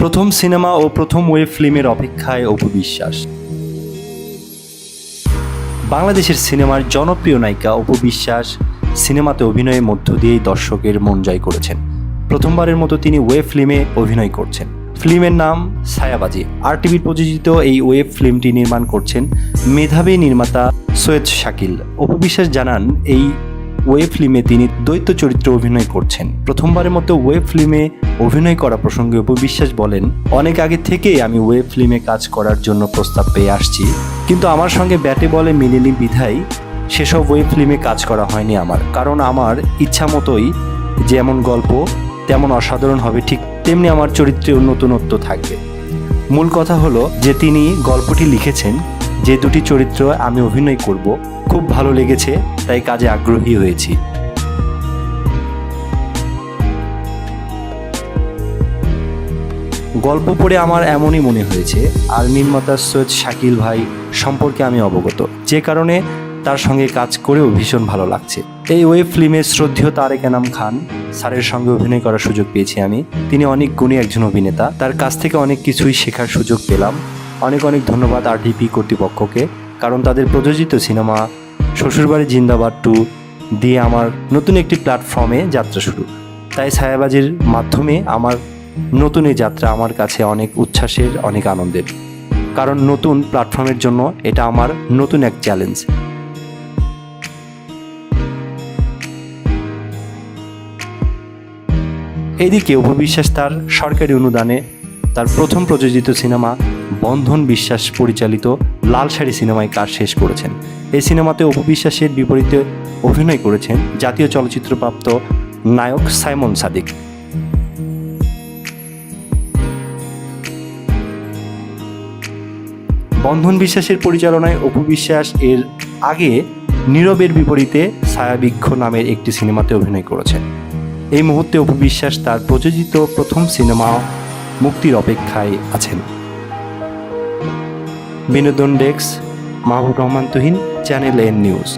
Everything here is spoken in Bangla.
প্রথম সিনেমা ও প্রথম ওয়েব ফিল্মের অপেক্ষায় অপু বিশ্বাস বাংলাদেশের সিনেমার জনপ্রিয় নায়িকা অপু বিশ্বাস সিনেমাতে অভিনয়ের মধ্য দিয়েই দর্শকের মন জয় করেছেন। প্রথমবারের মতো তিনি ওয়েব ফিল্মে অভিনয় করছেন। ফিল্মের নাম ছায়াবাজি। আর টিভির প্রযোজিত এই ওয়েব ফিল্মটি নির্মাণ করছেন মেধাবী নির্মাতা সৈয়দ শাকিল। অপু বিশ্বাস জানান, এই ওয়েব ফিল্মে তিনি দ্বৈত চরিত্রে অভিনয় করছেন। প্রথমবারের মতো ওয়েব ফিল্মে অভিনয় করা প্রসঙ্গে অপু বিশ্বাস বলেন, অনেক আগে থেকেই আমি ওয়েব ফিল্মে কাজ করার জন্য প্রস্তাব পেয়ে আসছি, কিন্তু আমার সঙ্গে ব্যাটে বলে মিলেনি বিধায় সেসব ওয়েব ফিল্মে কাজ করা হয়নি আমার। কারণ আমার ইচ্ছা মতোই যেমন গল্প, তেমন অসাধারণ হবে, ঠিক তেমনি আমার চরিত্রেও নতুনত্ব থাকবে। মূল কথা হলো যে তিনি গল্পটি লিখেছেন যে দুটি চরিত্র আমি অভিনয় করব, খুব ভালো লেগেছে, তাই কাজে আগ্রহী হয়েছি। গল্প পড়ে আমার এমনই মনে হয়েছে আর নির্মাতা সৈয়দ শাকিল ভাই সম্পর্কে আমি অবগত, যে কারণে তার সঙ্গে কাজ করেও ভীষণ ভালো লাগছে। এই ওয়েব ফিল্মে শ্রদ্ধেয় তারেক এনাম খান স্যারের সঙ্গে অভিনয় করার সুযোগ পেয়েছি আমি। তিনি অনেক গুণী একজন অভিনেতা, তার কাছ থেকে অনেক কিছুই শেখার সুযোগ পেলাম। অনেক অনেক ধন্যবাদ আরডিপি কর্তৃপক্ষকে, কারণ তাদের প্রযোজিত সিনেমা শ্বশুরবাড়ি জিন্দাবাদ টু দিয়ে আমার নতুন একটি প্ল্যাটফর্মে যাত্রা শুরু। তাই ছায়াবাজির মাধ্যমে আমার নতুন এই যাত্রা আমার কাছে অনেক উচ্ছ্বাসের, অনেক আনন্দের। কারণ নতুন প্ল্যাটফর্মের জন্য এটা আমার নতুন এক চ্যালেঞ্জ এদিকে উপবিশ্বাস তার সরকারি অনুদানে তার প্রথম প্রযোজিত সিনেমা বন্ধন বিশ্বাস পরিচালিত লাল শাড়ি সিনেমায় কাজ শেষ করেছেন। এই সিনেমাতে উপবিশ্বাসের বিপরীতে অভিনয় করেছেন জাতীয় চলচ্চিত্রপ্রাপ্ত নায়ক সাইমন সাদিক। বন্ধন বিশ্বাসের পরিচালনায় অপু বিশ্বাস এর আগে নীরবের বিপরীতে ছায়াবৃক্ষ নামের একটি সিনেমাতে অভিনয় করেছেন। এই মুহূর্তে অপু বিশ্বাস তার প্রযোজিত প্রথম সিনেমা মুক্তির অপেক্ষায় আছেন। বিনোদন desk Mahbub Rahman Tuhin channel N news.